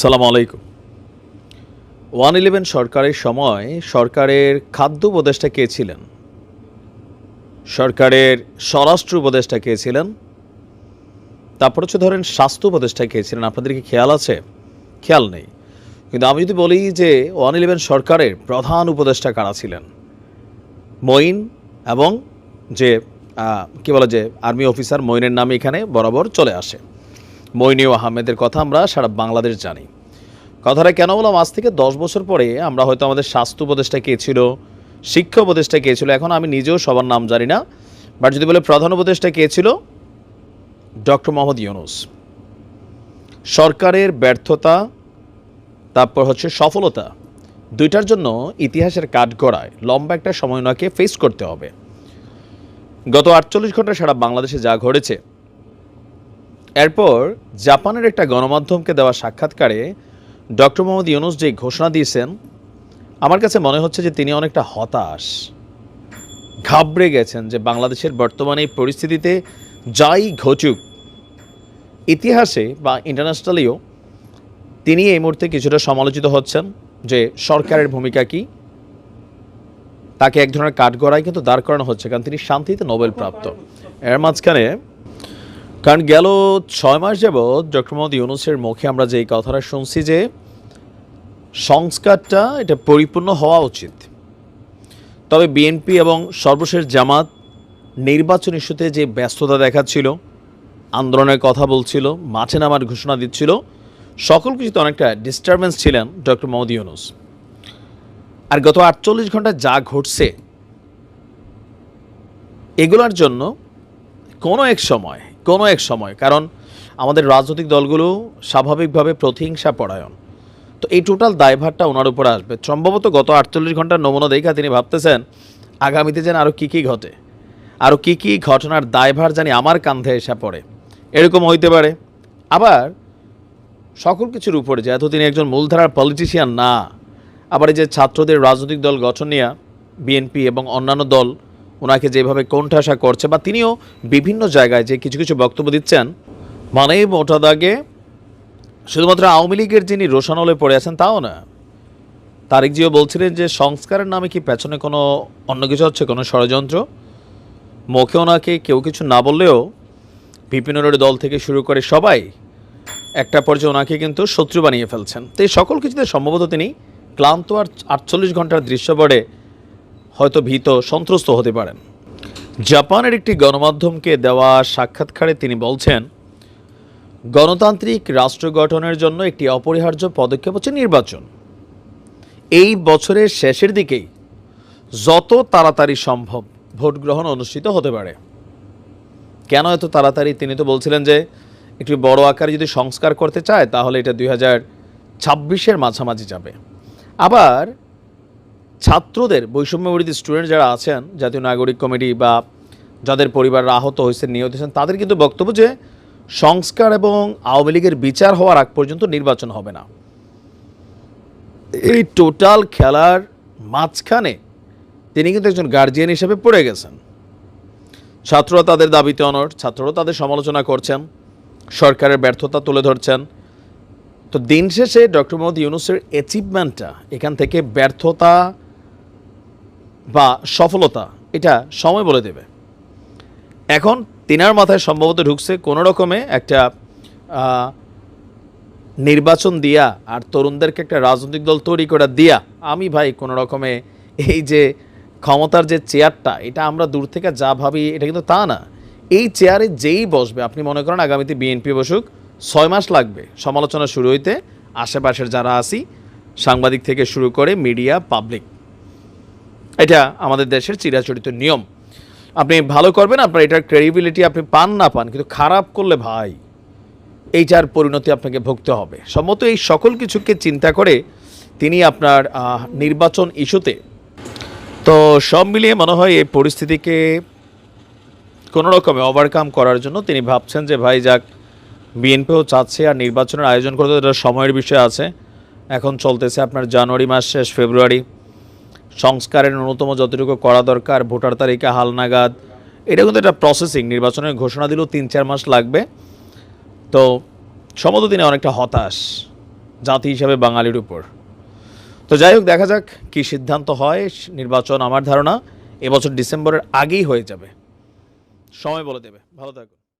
সালাম আলাইকুম। One eleven সরকারের সময় সরকারের খাদ্য উপদেষ্টা কে ছিলেন? সরকারের স্বরাষ্ট্র উপদেষ্টা কে ছিলেন? তারপর হচ্ছে ধরেন স্বাস্থ্য উপদেষ্টা কে ছিলেন? আপনাদের কি খেয়াল আছে? খেয়াল নেই। কিন্তু আমি যদি বলি যে ওয়ান ইলেভেন সরকারের প্রধান উপদেষ্টা কারা ছিলেন? মঈন এবং যে কি বলে যে, আর্মি অফিসার মঈনের নাম এখানে বরাবর চলে আসে। মইনিউ আহমেদের কথা আমরা সারা বাংলাদেশ জানি। কথাটা কেন বললাম? আজ থেকে দশ বছর পরে আমরা হয়তো আমাদের স্বাস্থ্য উপদেষ্টা কে ছিল, শিক্ষা উপদেষ্টা কে ছিল, এখন আমি নিজেও সবার নাম জানি না বাট যদি বলে প্রধান উপদেষ্টা কে ছিল? ডক্টর মোহাম্মদ ইউনুস। সরকারের ব্যর্থতা, তারপর হচ্ছে সফলতা, দুইটার জন্য ইতিহাসের কাঠগড়ায় লম্বা একটা সময় ওনাকে ফেস করতে হবে। গত আটচল্লিশ ঘণ্টা সারা বাংলাদেশে যা ঘটেছে এরপর জাপানের একটা গণমাধ্যমকে দেওয়া সাক্ষাৎকারে ডক্টর মোহাম্মদ ইউনুস যে ঘোষণা দিয়েছেন, আমার কাছে মনে হচ্ছে যে তিনি অনেকটা হতাশ। ঘাবড়ে গেছেন যে বাংলাদেশের বর্তমানে এই পরিস্থিতিতে যাই ঘটুক, ইতিহাসে বা ইন্টারন্যাশনালিও তিনি এই মুহূর্তে কিছুটা সমালোচিত হচ্ছেন যে সরকারের ভূমিকা কি। তাকে এক ধরনের কাঠগড়ায় কিন্তু দাঁড় করানো হচ্ছে, কারণ তিনি শান্তিতে নোবেল প্রাপ্ত এর মাঝখানে কারণ গেল ছয় মাস যাবৎ ডক্টর মোহাম্মদ ইউনুসের মুখে আমরা যে কথাটা শুনছি যে সংস্কারটা এটা পরিপূর্ণ হওয়া উচিত। তবে বিএনপি এবং সর্বশেষ জামাত নির্বাচন ইস্যুতে যে ব্যস্ততা দেখাচ্ছিল, আন্দোলনের কথা বলছিল, মাঠে নামার ঘোষণা দিচ্ছিল, সকল কিছুতে অনেকটা ডিস্টারবেন্স ছিলেন ডক্টর মোহাম্মদ ইউনুস। আর গত আটচল্লিশ ঘণ্টা যা ঘটছে, এগুলোর জন্য কোনো এক সময় কোনো এক সময়, কারণ আমাদের রাজনৈতিক দলগুলো স্বাভাবিকভাবে প্রতিহিংসা পরায়ণ। তো এই টোটাল দায়ভারটা ওনার উপর আসবে। সম্ভবত গত আটচল্লিশ ঘণ্টার নমুনা দেখা তিনি ভাবতেছেন, আগামীতে যেন আরও কী কী ঘটে আরও কী কী ঘটনার দায়ভার জানি আমার কান্ধে এসে পড়ে। এরকম হইতে পারে। আবার সকল কিছুর উপরে, যেহেতু তিনি একজন মূলধারার পলিটিশিয়ান না, আবার এই যে ছাত্রদের রাজনৈতিক দল গঠন নিয়ে বিএনপি এবং অন্যান্য দল ওনাকে যেভাবে কোণঠাসা করছে বা তিনিও বিভিন্ন জায়গায় যে কিছু কিছু বক্তব্য দিচ্ছেন মানে মোটা দাগে শুধুমাত্র আওয়ামী লীগের যিনি রোশানলে পড়ে আছেন তাও না, তারেক জিও বলছিলেন যে সংস্কারের নামে কি পেছনে কোনো অন্য কিছু হচ্ছে, কোনো ষড়যন্ত্র? মুখে ওনাকে কেউ কিছু না বললেও বিভিন্ন দল থেকে শুরু করে সবাই একটা পর্যায়ে ওনাকে কিন্তু শত্রু বানিয়ে ফেলছেন। তো এই সকল কিছুতে সম্ভবত তিনি ক্লান্ত আর আটচল্লিশ ঘণ্টার দৃশ্যপটে হয়তো ভীত, সন্ত্রস্ত হতে পারেন জাপানের একটি গণমাধ্যমকে দেওয়া সাক্ষাৎকারে তিনি বলছেন, গণতান্ত্রিক রাষ্ট্র গঠনের জন্য একটি অপরিহার্য পদক্ষেপ হচ্ছে নির্বাচন। এই বছরের শেষের দিকেই যত তাড়াতাড়ি সম্ভব ভোট গ্রহণ অনুষ্ঠিত হতে পারে। কেন এত তাড়াতাড়ি? তিনি তো বলছিলেন যে, একটি বড় আকারে যদি সংস্কার করতে চায়, তাহলে এটা দুই হাজার ছাব্বিশের মাঝামাঝি যাবে। আবার ছাত্রদের বৈষম্য বিরোধী স্টুডেন্ট যারা আছেন, জাতীয় নাগরিক কমিটি বা যাদের পরিবাররা আহত হয়েছেন নিহত হয়েছেন, তাদের কিন্তু বক্তব্য যে সংস্কার এবং আওয়ামী লীগের বিচার হওয়ার আগ পর্যন্ত নির্বাচন হবে না। এই টোটাল খেলার মাঝখানে তিনি কিন্তু একজন গার্জিয়ান হিসেবে পড়ে গেছেন। ছাত্ররা তাদের দাবিতে অনড় ছাত্ররা তাদের সমালোচনা করছেন, সরকারের ব্যর্থতা তুলে ধরছেন। তো দিন শেষে ডক্টর মোহাম্মদ ইউনুসের অ্যাচিভমেন্টটা এখান থেকে ব্যর্থতা বা সফলতা, এটা সময় বলে দেবে। এখন তিনার মাথায় সম্ভবত ঢুকছে কোনো রকমে একটা নির্বাচন দিয়া আর তরুণদেরকে একটা রাজনৈতিক দল তৈরি করা দিয়া আমি ভাই কোনো রকমে এই যে ক্ষমতার যে চেয়ারটা, এটা আমরা দূর থেকে যা ভাবি, এটা কিন্তু তা না। এই চেয়ারে যেই বসবে, আপনি মনে করেন আগামীতে বিএনপি বসুক, ছয় মাস লাগবে সমালোচনা শুরু হইতে, আশেপাশের যারা আসি সাংবাদিক থেকে শুরু করে মিডিয়া, পাবলিক। এটা আমাদের দেশের চিরাচরিত নিয়ম। আপনি ভালো করবেন, আপনার এটার ক্রেডিবিলিটি আপনি পান না পান, কিন্তু খারাপ করলে ভাই, এইটার পরিণতি আপনাকে ভুগতে হবে। সম্মত এই সকল কিছুকে চিন্তা করে তিনি আপনার নির্বাচন ইস্যুতে। তো সব মিলিয়ে মনে হয় এই পরিস্থিতিকে কোনো রকমে ওভারকাম করার জন্য তিনি ভাবছেন যে, ভাই, যাক বিএনপিও চাচ্ছে আর নির্বাচনের আয়োজন করতে সময়ের বিষয় আছে। এখন চলতেছে আপনার জানুয়ারি মাস শেষ, ফেব্রুয়ারি। সংস্কারের ন্যূনতম যতটুকু করা দরকার, ভোটার তালিকা হালনাগাদ এটা কিন্তু একটা প্রসেসিং নির্বাচনের ঘোষণা দিলেও তিন চার মাস লাগবে। তো সম্ভবত তিনি অনেকটা হতাশ জাতি হিসাবে বাঙালির উপর। তো যাই হোক, দেখা যাক কী সিদ্ধান্ত হয়, নির্বাচন আমার ধারণা, এবছর ডিসেম্বরের আগেই হয়ে যাবে। সময় বলে দেবে। ভালো থাকুন।